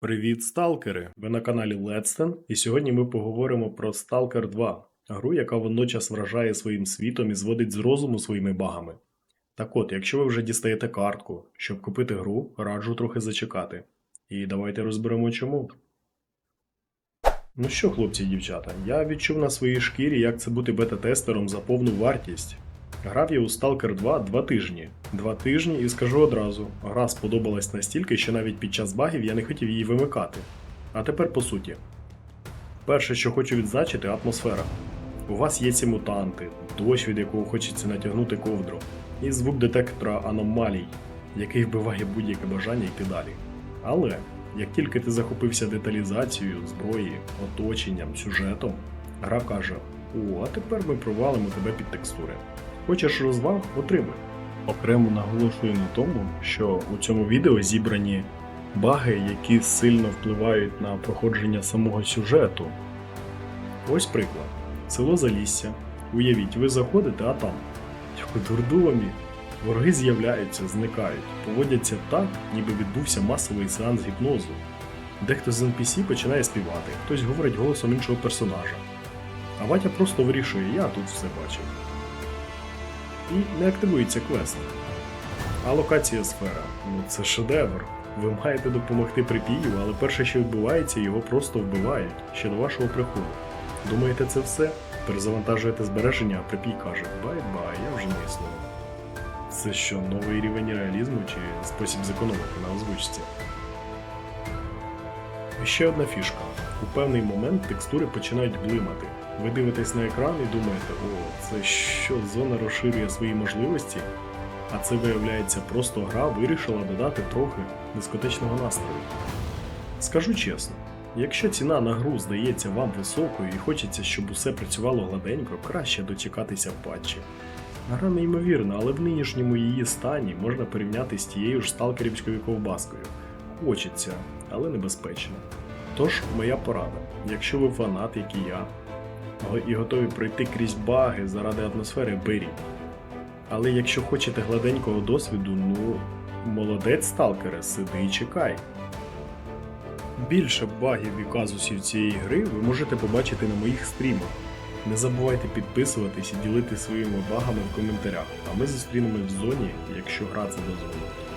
Привіт, сталкери! Ви на каналі Ледстен, і сьогодні ми поговоримо про Stalker 2, гру, яка водночас вражає своїм світом і зводить з розуму своїми багами. Так от, якщо ви вже дістаєте картку, щоб купити гру, раджу трохи зачекати. І давайте розберемо чому. Ну що, хлопці і дівчата, я відчув на своїй шкірі, як це бути бета-тестером за повну вартість. Грав я у Stalker 2 два тижні. Два тижні і скажу одразу, гра сподобалась настільки, що навіть під час багів я не хотів її вимикати. А тепер по суті. Перше, що хочу відзначити, атмосфера. У вас є ці мутанти, дощ, від якого хочеться натягнути ковдру, і звук детектора аномалій, який вбиває будь-яке бажання йти далі. Але як тільки ти захопився деталізацією, зброї, оточенням, сюжетом, гра каже: О, а тепер ми провалимо тебе під текстури. Хочеш розваг? Отримай. Окремо наголошую на тому, що у цьому відео зібрані баги, які сильно впливають на проходження самого сюжету. Ось приклад. Село Залісся. Уявіть, ви заходите, а там, як у дурдомі, вороги з'являються, зникають, поводяться так, ніби відбувся масовий сеанс гіпнозу. Дехто з NPC починає співати, хтось говорить голосом іншого персонажа. А Ватя просто вирішує, я тут все бачив і не активується квест. А локація сфера ну це шедевр. Ви маєте допомогти припію, але перше, що відбувається, його просто вбивають ще до вашого приходу. Думаєте, це все? Перезавантажуєте збереження, а припій каже бай-бай, я вже не існую. Це що, новий рівень реалізму чи спосіб зекономити на озвучці? І ще одна фішка. У певний момент текстури починають блимати. Ви дивитесь на екран і думаєте, о, це що зона розширює свої можливості? А це виявляється, просто гра вирішила додати трохи дискотечного настрою. Скажу чесно, якщо ціна на гру здається вам високою і хочеться, щоб усе працювало гладенько, краще дочекатися патчі. Гра неймовірна, але в нинішньому її стані можна порівняти з тією ж сталкерівською ковбаскою. Хочеться, але небезпечно. Тож, моя порада, якщо ви фанат, як і я, і готові пройти крізь баги заради атмосфери, беріть. Але якщо хочете гладенького досвіду, ну молодець сталкере, сиди і чекай. Більше багів і казусів цієї гри ви можете побачити на моїх стрімах. Не забувайте підписуватись і ділитися своїми багами в коментарях, а ми зустрінемось в зоні, якщо гра це дозволить.